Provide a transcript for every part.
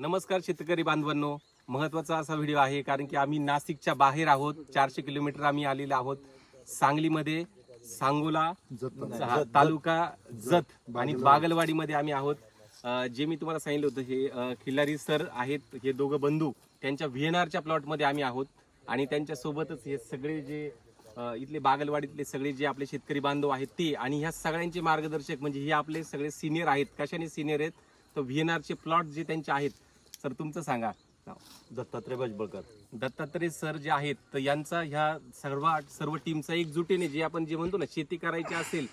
नमस्कार शेतकरी बांधवांनो. महत्त्वाचा असा व्हिडिओ आहे कारण की आम्ही नाशिकच्या बाहेर आहोत. चारशे किलोमीटर आम्ही आलेलो आहोत. सांगलीमध्ये सांगोला तालुका जत आणि बागलवाडीमध्ये आम्ही आहोत. जे मी तुम्हाला सांगितलं होतं हे खिल्लारी सर आहेत हे दोघं बंधू त्यांच्या व्हीएनआरच्या प्लॉटमध्ये आम्ही आहोत. आणि त्यांच्यासोबतच हे सगळे जे इथले बागलवाडीतले सगळे जे आपले शेतकरी बांधव आहेत ते आणि ह्या सगळ्यांचे मार्गदर्शक म्हणजे हे आपले सगळे सिनियर आहेत. कशाने सिनियर आहेत? तर व्हीएनआरचे प्लॉट जे त्यांचे आहेत सर तुमचं सांगा. दत्तात्रय भजबळकर. दत्तात्रय सर जे आहेत तर यांचा ह्या सर्व सर्व टीमचा एकजुटीने जे आपण जे म्हणतो ना शेती करायची असेल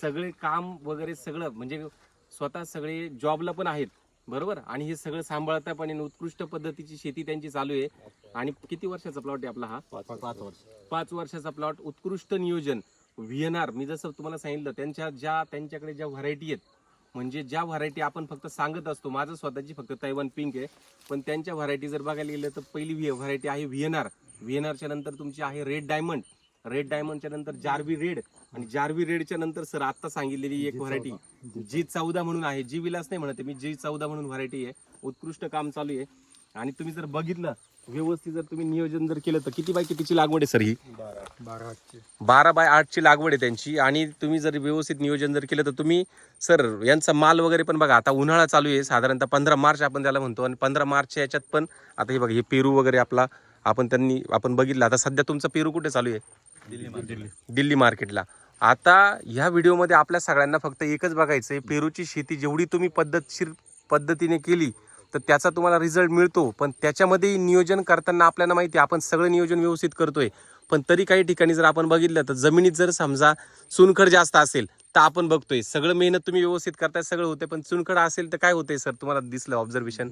सगळे काम वगैरे सगळं म्हणजे स्वतः सगळे जॉबला पण आहेत बरोबर? आणि हे सगळं सांभाळता पण. उत्कृष्ट पद्धतीची शेती त्यांची चालू आहे. आणि किती वर्षाचा प्लॉट आहे आपला हा? पाच पाच वर्ष. पाच वर्षाचा प्लॉट उत्कृष्ट नियोजन. व्हीएनआर मी जसं तुम्हाला सांगितलं त्यांच्या ज्या त्यांच्याकडे ज्या व्हरायटी आहेत म्हणजे ज्या व्हरायटी आपण फक्त सांगत असतो माझं स्वतःची फक्त तैवान पिंक आहे. पण त्यांच्या व्हरायटी जर बघायला गेलं तर पहिली व्हरायटी आहे व्हीएनआर व्हीएनआरच्या नंतर तुमची आहे रेड डायमंड रेड डायमंडच्या नंतर जार्वी रेड आणि जार्वी रेडच्या नंतर सर आता सांगितलेली एक व्हरायटी जी चौदा म्हणून आहे. जी विलास नाही म्हणते मी जी चौदा म्हणून व्हरायटी आहे. उत्कृष्ट काम चालू आहे. आणि तुम्ही जर बघितलं व्यवस्थित जर तुम्ही नियोजन जर केलं तर किती बाय कितीची लागवड आहे सर ही? बारा. बारा बाय आठची लागवड आहे त्यांची. आणि तुम्ही जर व्यवस्थित नियोजन जर केलं तर तुम्ही सर यांचा माल वगैरे पण बघा आता उन्हाळा चालू आहे. साधारणतः पंधरा मार्च आपण त्याला म्हणतो. आणि पंधरा मार्चच्या याच्यात पण आता हे बघा हे पेरू वगैरे आपला आपण त्यांनी आपण बघितलं. आता सध्या तुमचा पेरू कुठे चालू आहे? दिल्ली. दिल्ली मार्केटला. आता ह्या व्हिडिओमध्ये आपल्या सगळ्यांना फक्त एकच बघायचं आहे पेरूची शेती जेवढी तुम्ही पद्धतशीर पद्धतीने केली तर त्याचा तुम्हाला रिझल्ट मिळतो. पण त्याच्यामध्ये नियोजन करताना आपल्याला माहिती आहे आपण सगळं नियोजन व्यवस्थित करतोय. पण तरी काही ठिकाणी जर आपण बघितलं तर जमिनीत जर समजा चुनखड जास्त असेल तर आपण बघतोय. सगळं मेहनत तुम्ही व्यवस्थित करताय सगळं होते पण चुनखड असेल तर काय होतंय सर? तुम्हाला दिसलं ऑब्झर्वेशन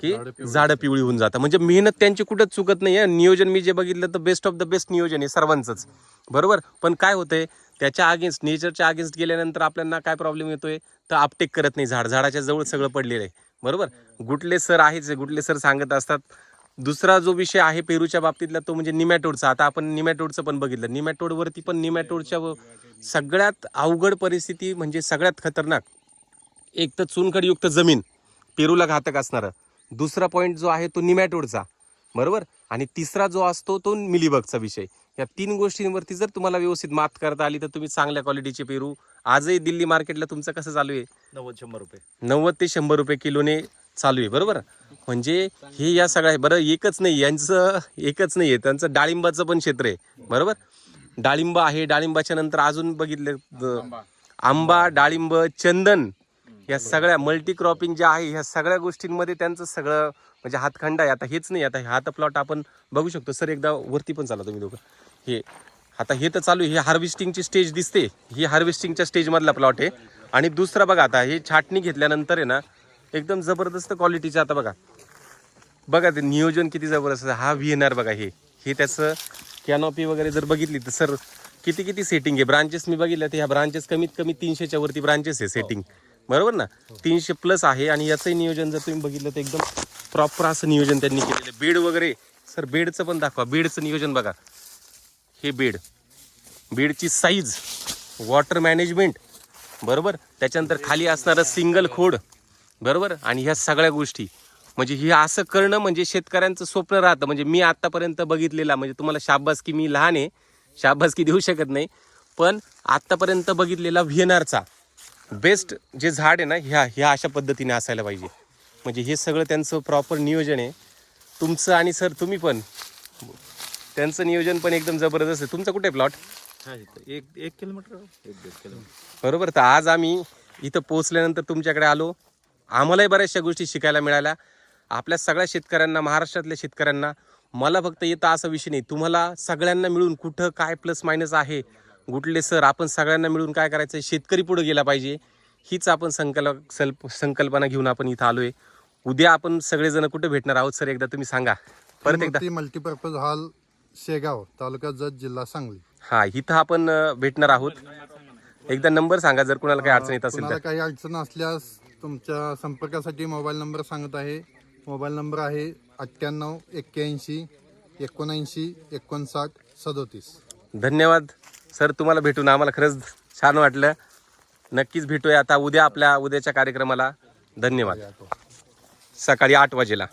की झाडं पिवळी होऊन जातात. म्हणजे मेहनत त्यांची कुठंच चुकत नाही नियोजन मी जे बघितलं तर बेस्ट ऑफ द बेस्ट नियोजन आहे सर्वांचंच. बरोबर? पण काय होतंय त्याच्या अगेन्स्ट नेचरच्या अगेन्स्ट गेल्यानंतर आपल्याला काय प्रॉब्लेम येतोय? तर अपटेक करत नाही झाड. झाडाच्या जवळ सगळं पडलेलं आहे. बरोबर? गुटले सर आहेच गुटले सर सांगत असतात. दुसरा जो विषय आहे पेरूच्या बाबतीतला तो म्हणजे निमॅटोडचा. आता आपण निमॅटोडचं पण बघितलं. निमॅटोडवरती पण निमॅटोडच्या सगळ्यात अवघड परिस्थिती म्हणजे सगळ्यात खतरनाक. एक तर चुनखडयुक्त जमीन पेरूला घातक असणारं. दुसरा पॉईंट जो आहे तो निमॅटोडचा. बरोबर? आणि तिसरा जो असतो तो मिलीबगचा विषय. या तीन गोष्टींवरती जर तुम्हाला व्यवस्थित मात करता आली तर तुम्ही चांगल्या क्वालिटीचे पेरू. आजही दिल्ली मार्केटला तुमचं कसं चालू आहे? नव्वद शंभर रुपये. नव्वद ते शंभर रुपये किलोने चालू आहे बरोबर? म्हणजे हे या सगळ्या बरं एकच नाही यांचं एकच नाही आहे त्यांचं डाळिंबाचं पण क्षेत्र आहे बरोबर? डाळिंब आहे डाळिंबाच्या नंतर अजून बघितलं आंबा डाळिंब चंदन या सगळ्या मल्टी क्रॉपिंग आहे ह्या सगळ्या गोष्टींमध्ये त्यांचं सगळं म्हणजे हातखंड आहे. आता हेच नाही आता हा तर प्लॉट आपण बघू शकतो. सर एकदा वरती पण चाला तुम्ही दोघं. हे आता हे तर चालू आहे. हे हार्वेस्टिंगची स्टेज दिसते. ही हार्वेस्टिंगच्या स्टेजमधला प्लॉट आहे. आणि दुसरा बघा आता हे छाटणी घेतल्यानंतर आहे ना एकदम जबरदस्त क्वालिटीचं आता बघा. बघा ते नियोजन किती जबरदस्त हा व्ही एन आर बघा हे. हे त्याचं कॅनॉपी वगैरे जर बघितली तर सर किती किती सेटिंग आहे. ब्रांचेस मी बघितलं तर ह्या ब्रांचेस कमीत कमी तीनशेच्या वरती ब्रांचेस आहे सेटिंग बरोबर ना? तीनशे प्लस आहे आणि याचंही नियोजन जर तुम्ही बघितलं तर एकदम प्रॉपर असं नियोजन त्यांनी केलेलं आहे. बेड वगैरे सर बेडचं पण दाखवा. बेडचं नियोजन बघा. हे बेड. बेडची साईज वॉटर मॅनेजमेंट बरोबर? त्याच्यानंतर खाली असणारं सिंगल खोड. बरोबर? आणि ह्या सगळ्या गोष्टी. म्हणजे हे असं करणं म्हणजे शेतकऱ्यांचं स्वप्न राहतं. म्हणजे मी आत्तापर्यंत बघितलेला म्हणजे तुम्हाला शाबासकी मी लहान आहे. शाबासकी देऊ शकत नाही. पण आत्तापर्यंत बघितलेला व्हीएनआरचा बेस्ट जे झाड आहे ना ह्या ह्या अशा पद्धतीने असायला पाहिजे. म्हणजे हे सगळं त्यांचं प्रॉपर नियोजन आहे. तुमचं आणि सर तुम्ही पण. त्यांचं नियोजन पण एकदम जबरदस्त आहे. तुमचं कुठे प्लॉट एक एक किलोमीटर? एक दीड किलोमीटर. बरोबर तर आज आम्ही इथं पोहोचल्यानंतर तुमच्याकडे आलो. आम्हालाही बऱ्याचशा गोष्टी शिकायला मिळाल्या. आपल्या सगळ्या शेतकऱ्यांना महाराष्ट्रातल्या शेतकऱ्यांना मला फक्त येतं असा विषय नाही. तुम्हाला सगळ्यांना मिळून कुठं काय प्लस मायनस आहे गुटले सर आपण सगळ्यांना मिळून काय करायचं शेतकरी पुढे गेला पाहिजे हीच आपण संकल्प सल्प संकल्पना घेऊन आपण इथं आलोय. उद्या आपण सगळेजण कुठे भेटणार आहोत सर एकदा तुम्ही सांगा. परत एकदा. मल्टीपर्पज हॉल शेगाव तालुका जत जिल्हा सांगली. हा इथं आपण अं, भेटणार आहोत. एकदा नंबर सांगा जर कुणाला काही अडचण येत असेल तर. काही अडचण असल्यास तुमच्या संपर्कासाठी मोबाईल नंबर सांगत आहे. मोबाईल नंबर आहे अठ्ठ्याण्णव एक्क्याऐंशी एकोणऐंशी एकोणसाठ सदोतीस. धन्यवाद. सर तुम्हाला भेटून आम्हाला खरंच छान वाटलं. नक्कीच भेटूया. आता उद्या आपल्या उद्याच्या कार्यक्रमाला. धन्यवाद. सकाळी आठ वाजेला.